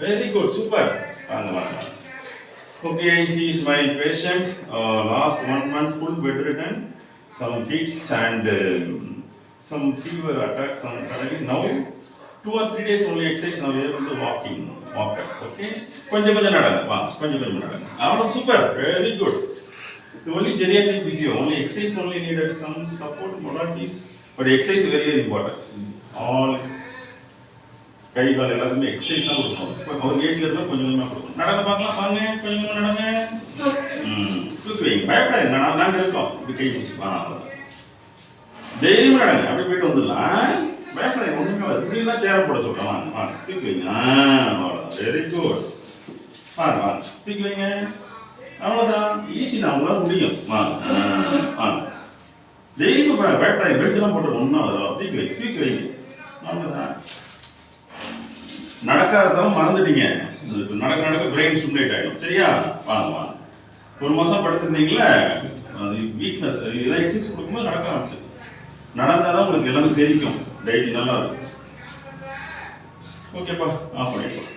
Very good super வாங்க வாங்க okay he is my patient uh, last one month full bed ridden some fits and um, some fever attack some suddenly now two or three days only exercise now we are able to walking walk up okay கொஞ்சம் கொஞ்சம் நடங்க வா கொஞ்சம் கொஞ்சம் நடங்க அவ்வளோ super very good only geriatric physio only exercise only needed some support modalities but exercise very very important all கை கால் எல்லாத்துக்குமே எக்ஸசைஸாக கொடுக்கணும். இப்போ அவர் ஏஜில் இருந்தால் கொஞ்சம் கொஞ்சமாக கொடுக்கணும். நடந்து பார்க்கலாம் பாருங்க கொஞ்சம் கொஞ்சம் நடங்க ம் தூக்கி வைங்க பயப்படாது நான் நாங்கள் இருக்கோம். இப்படி கை வச்சு தைரியமாக நடங்க. அப்படி போயிட்டு வந்துடலாம். பயப்படாது ஒன்றுமே வராது. இப்படிலாம் சேர போட சொல்கிறேன் வாங்க வாங்க. தூக்கி வைங்க ஆ அவ்வளோதான் வெரி குட் வாங்க வாங்க. தூக்கி வைங்க அவ்வளோதான் ஈஸி தான். உங்களால் முடியும். வாங்க ஆ, வாங்க. தைரியமாக பயப்படாது பெல்ட்லாம் போட்டு ஒன்றும் வரும் தூக்கி வைங்க தூக்கி வைங்க நடக்காததால மறந்துட்டீங்க. நடக்க நடக்க பிரெயின் ஸ்டிமுலேட் ஆகிடும் சரியா? வாங்க வாங்க. ஒரு மாதம் படுத்திருந்தீங்களே அது வீக்னஸ் இதெல்லாம் எக்ஸசைஸ் கொடுக்கும்போது நடக்க ஆரம்பிச்சு நடந்தால் தான் உங்களுக்கு எல்லாமே செரிக்கும் டெய்லி நல்லா இருக்கும். ஓகேப்பா ஆஃப் பண்ணிக்கலாம்